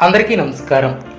అందరికీ నమస్కారం.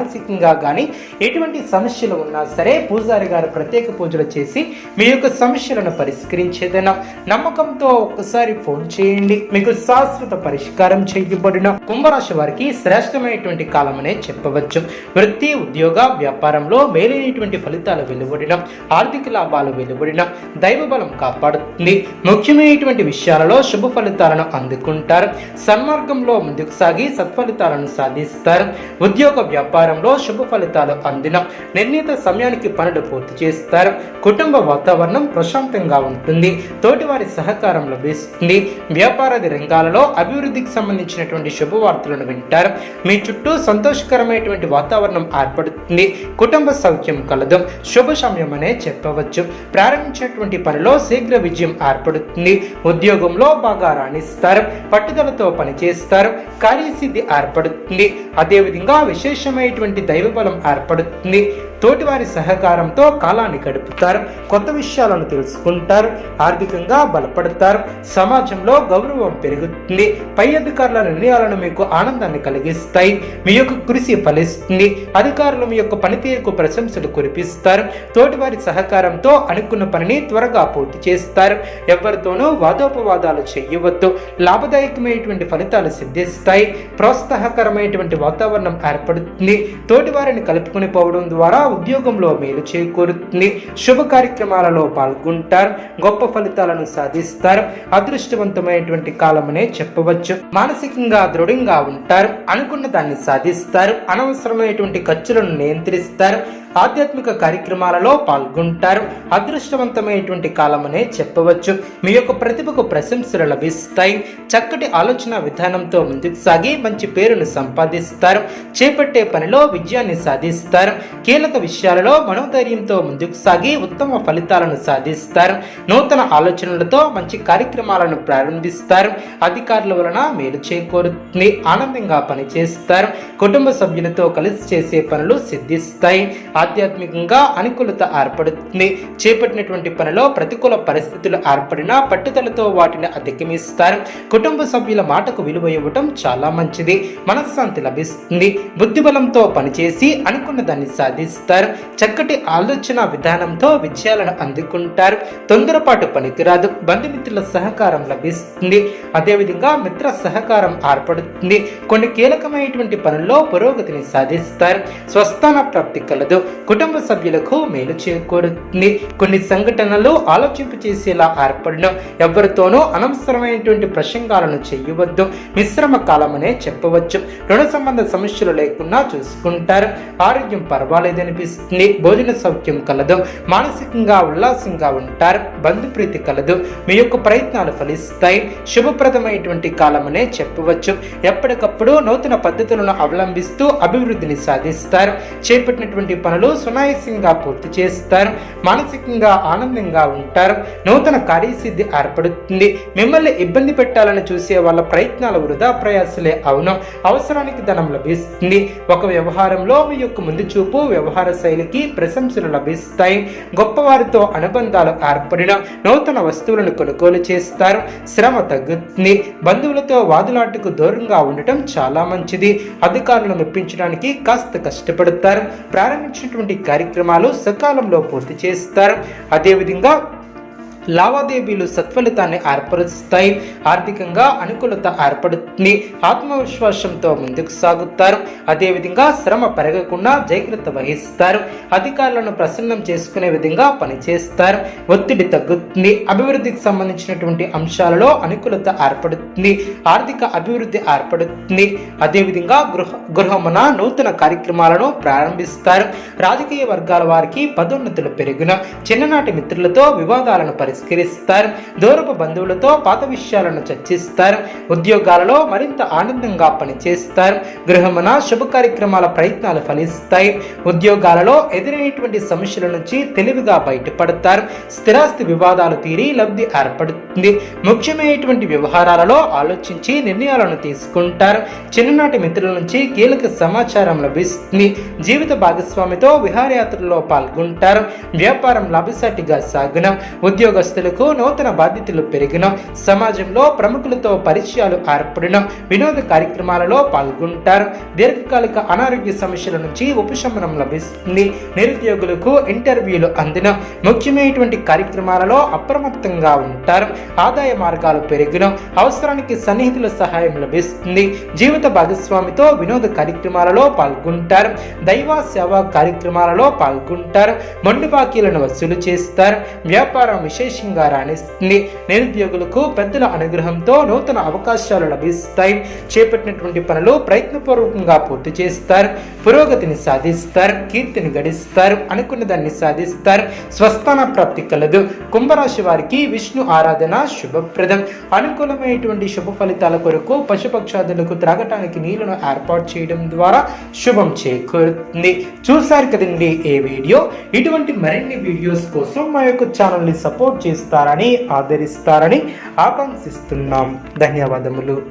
మానసికంగా కానీ ఎటువంటి సమస్యలు ఉన్నా సరే పూజారి గారు ప్రత్యేక పూజలు చేసి మీ యొక్క సమస్యలను పరిష్కరించేదైనా. నమ్మకంతో ఒక్కసారి ఫోన్ చేయండి. మీకు శాశ్వత పరిష్కారం చేయబడిన కుంభరాశి వారికి శ్రేష్టమైనటువంటి కాలమనే చెప్పవచ్చు. వృత్తి ఉద్యోగ వ్యాపారంలో మేలైనటువంటి ఫలితాలు వెలువడిన ఆర్థిక లాభాలు వెలువడిన దైవ బలం కాపాడుతుంది. ముఖ్యమైనటువంటి విషయాలలో శుభ ఫలితాలను అందుకుంటారు. సన్మార్గంలో ముందుకు సాగి సత్ఫలితాలను సాధిస్తారు. ఉద్యోగ వ్యాపారంలో శుభ ఫలితాలు అందిన నిర్ణీత సమయానికి పనులు పూర్తి చేస్తారు. కుటుంబ వాతావరణం ప్రశాంతంగా ఉంటుంది. తోటివారి సహకారం లభిస్తుంది. వ్యాపారాది రంగాలలో అభివృద్ధికి సంబంధించినటువంటి శుభవార్తలను వింటారు. మీ చుట్టూ సంతోషకరమైనటువంటి వాతావరణం ఏర్పడుతుంది. కుటుంబ సౌఖ్యం కలదు. శుభ సమయం అనే చెప్పవచ్చు. ప్రారంభించినటువంటి పనిలో శీఘ్ర విజయం ఏర్పడుతుంది. ఉద్యోగంలో బాగా రాణిస్తారు. పట్టుదలతో పనిచేస్తారు. కార్యసిద్ధి ఏర్పడుతుంది. అదేవిధంగా వంటి దైవ బలం ఏర్పడుతుంది. తోటివారి సహకారంతో కాలాన్ని గడుపుతారు. కొత్త విషయాలను తెలుసుకుంటారు. ఆర్థికంగా బలపడతారు. సమాజంలో గౌరవం పెరుగుతుంది. పై అధికారుల నిర్ణయాలను మీకు ఆనందాన్ని కలిగిస్తాయి. మీ యొక్క కృషి ఫలిస్తుంది. అధికారులు మీ యొక్క పనితీరుకు ప్రశంసలు కురిపిస్తారు. తోటివారి సహకారంతో అనుకున్న పనిని త్వరగా పూర్తి చేస్తారు. ఎవరితోనూ వాదోపవాదాలు చేయవద్దు. లాభదాయకమైనటువంటి ఫలితాలు సిద్ధిస్తాయి. ప్రోత్సాహకరమైనటువంటి వాతావరణం ఏర్పడుతుంది. తోటివారిని కలుపుకొని పోవడం ద్వారా ఉద్యోగంలో మేలు చేకూరుతుంది. శుభ కార్యక్రమాలలో పాల్గొంటారు. గొప్ప ఫలితాలను సాధిస్తారు. అదృష్టవంతమైనటువంటి కాలమనే చెప్పవచ్చు. మానసికంగా దృఢంగా ఉంటారు. అనుకున్న దాన్ని సాధిస్తారు. అనవసరమైనటువంటి ఖర్చులను నియంత్రిస్తారు. ఆధ్యాత్మిక కార్యక్రమాలలో పాల్గొంటారు. అదృష్టవంతమైనటువంటి కాలమనే చెప్పవచ్చు. మీ యొక్క ప్రతిభకు ప్రశంసలు లభిస్తాయి. చక్కటి ఆలోచన విధానంతో ముందుకు సాగి మంచి పేరును సంపాదిస్తారు. చేపట్టే పనిలో విజయాన్ని సాధిస్తారు. కీలక విషయాలలో మనోధైర్యంతో ముందుకు సాగి ఉత్తమ ఫలితాలను సాధిస్తారు. నూతన ఆలోచనలతో మంచి కార్యక్రమాలను ప్రారంభిస్తారు. అధికారుల వలన మేలు చేకూరుతుంది. ఆనందంగా పనిచేస్తారు. కుటుంబ సభ్యులతో కలిసి చేసే పనులు సిద్ధిస్తాయి. ఆధ్యాత్మికంగా అనుకూలత ఏర్పడుతుంది. చేపట్టినటువంటి పనిలో ప్రతికూల పరిస్థితులు ఏర్పడినా పట్టుదలతో వాటిని అధిగమిస్తారు. కుటుంబ సభ్యుల మాటకు విలువ ఇవ్వటం చాలా మంచిది. మనశ్శాంతి లభిస్తుంది. బుద్ధిబలంతో పనిచేసి అనుకున్న దాన్ని సాధిస్తారు. చక్కటి ఆలోచన విధానంతో విజయాలను అందుకుంటారు. తొందరపాటు పనికిరాదు. బంధుమిత్రుల సహకారం లభిస్తుంది. అదేవిధంగా మిత్ర సహకారం ఏర్పడుతుంది. కొన్ని కీలకమైనటువంటి పనుల్లో పురోగతిని సాధిస్తారు. స్వస్థాన ప్రాప్తి కలదు. కుటుంబ సభ్యులకు మేలు చేకూరుతుంది. కొన్ని సంఘటనలు ఆలోచింపు చేసేలా ఏర్పడడం ఎవరితోనూ అనవసరమైనటువంటి ప్రసంగాలను చేయవద్దు. మిశ్రమ కాలం అనే చెప్పవచ్చు. రుణ సంబంధ సమస్యలు లేకుండా చూసుకుంటారు. ఆరోగ్యం పర్వాలేదని కనిపిస్తుంది భోజన సౌఖ్యం కలదు మానసికంగా ఉల్లాసంగా ఉంటారు బంధుప్రీతి కలదు. మీ యొక్క ప్రయత్నాలు ఫలిస్తాయి. శుభప్రదమైనటువంటి కాలమనే చెప్పవచ్చు. ఎప్పటికప్పుడు నూతన పద్ధతులను అవలంబిస్తూ అభివృద్ధిని సాధిస్తారు. చేపట్టినటువంటి పనులు సునాయాసంగా పూర్తి చేస్తారు. మానసికంగా ఆనందంగా ఉంటారు. నూతన కార్యసిద్ధి ఏర్పడుతుంది. మిమ్మల్ని ఇబ్బంది పెట్టాలని చూసే వాళ్ళ ప్రయత్నాలు వృధా ప్రయాసలే అవును. అవసరానికి ధనం లభిస్తుంది. ఒక వ్యవహారంలో మీ యొక్క ముందు చూపు వ్యవహారం శైలికి ప్రశంసలు లభిస్తాయి. గొప్పవారితో అనుబంధాలు ఏర్పడిన నూతన వస్తువులను కొనుగోలు చేస్తారు. శ్రమ తగ్గుతుంది. బంధువులతో వాదులాటకు దూరంగా ఉండటం చాలా మంచిది. అధికారులను మెప్పించడానికి కాస్త కష్టపడతారు. ప్రారంభించినటువంటి కార్యక్రమాలు సకాలంలో పూర్తి చేస్తారు. అదేవిధంగా లావాదేవీలు సత్ఫలితాన్ని ఏర్పరుస్తాయి. ఆర్థికంగా అనుకూలత ఏర్పడుతుంది. ఆత్మవిశ్వాసంతో ముందుకు సాగుతారు. అదేవిధంగా శ్రమ పెరగకుండా జాగ్రత్త వహిస్తారు. అధికారులను ప్రసన్నం చేసుకునే విధంగా పనిచేస్తారు. ఒత్తిడి తగ్గుతుంది. అభివృద్ధికి సంబంధించినటువంటి అంశాలలో అనుకూలత ఏర్పడుతుంది. ఆర్థిక అభివృద్ధి ఏర్పడుతుంది. అదేవిధంగా గృహ గృహమున నూతన కార్యక్రమాలను ప్రారంభిస్తారు. రాజకీయ వర్గాల వారికి పదోన్నతులు పెరిగిన చిన్ననాటి మిత్రులతో వివాదాలను పరిష్కరిస్తారు. దూరపు బంధువులతో పాత విషయాలను చర్చిస్తారు. ఉద్యోగాలలో మరింత ఆనందంగా పనిచేస్తారు. గృహమున శుభ కార్యక్రమాల ప్రయత్నాలు ఫలిస్తాయి. ఉద్యోగాలలో ఎదురైనటువంటి సమస్యల నుంచి తెలివిగా బయటపడతారు. స్థిరాస్తి వివాదాలు తీరి లబ్ధి ఏర్పడుతుంది. ముఖ్యమైనటువంటి వ్యవహారాలలో ఆలోచించి నిర్ణయాలను తీసుకుంటారు. చిన్ననాటి మిత్రుల నుంచి కీలక సమాచారం లభిస్తుంది. జీవిత భాగస్వామితో విహారయాత్రలో పాల్గొంటారు. వ్యాపారం లాభసాటిగా ఉద్యోగ ఉద్యోగస్తులకు నూతన బాధ్యతలు పెరిగిన సమాజంలో ప్రముఖులతో పరిచయాలు ఏర్పడిన వినోద కార్యక్రమాలలో పాల్గొంటారు. దీర్ఘకాలిక అనారోగ్య సమస్యల నుంచి ఉపశమనం లభిస్తుంది. నిరుద్యోగులకు ఇంటర్వ్యూలు అందిన ముఖ్యమైనటువంటి కార్యక్రమాలలో అప్రమత్తంగా ఉంటారు. ఆదాయ మార్గాలు పెరిగిన అవసరానికి సన్నిహితుల సహాయం లభిస్తుంది. జీవిత భాగస్వామితో వినోద కార్యక్రమాలలో పాల్గొంటారు. దైవ సేవా కార్యక్రమాలలో పాల్గొంటారు. మొండి బాకీలను వసూలు చేస్తారు. వ్యాపారం విశేషంగా రాణిస్తుంది. నిరుద్యోగులకు పెద్దల అనుగ్రహంతో నూతన అవకాశాలు లభిస్తాయి. చేపట్టినటువంటి పనులు ప్రయత్నపూర్వకంగా పూర్తి చేస్తారు. పురోగతిని సాధిస్తారు. కీర్తిని గడిస్తారు. అనుకున్న దాన్ని సాధిస్తారు. స్వస్థాన ప్రాప్తి కలదు. కుంభరాశి వారికి విష్ణు ఆరాధన శుభప్రదం. అనుకూలమైనటువంటి శుభ ఫలితాల కొరకు పశుపక్షాదులకు త్రాగటానికి నీళ్ళను ఏర్పాటు చేయడం ద్వారా శుభం చేకూరుతుంది. చూశారు కదండి ఏ వీడియో? ఇటువంటి మరిన్ని వీడియోస్ కోసం మా యొక్క ఛానల్ని సపోర్ట్ చేస్తారని ఆదరిస్తారని ఆకాంక్షిస్తున్నాం. ధన్యవాదములు.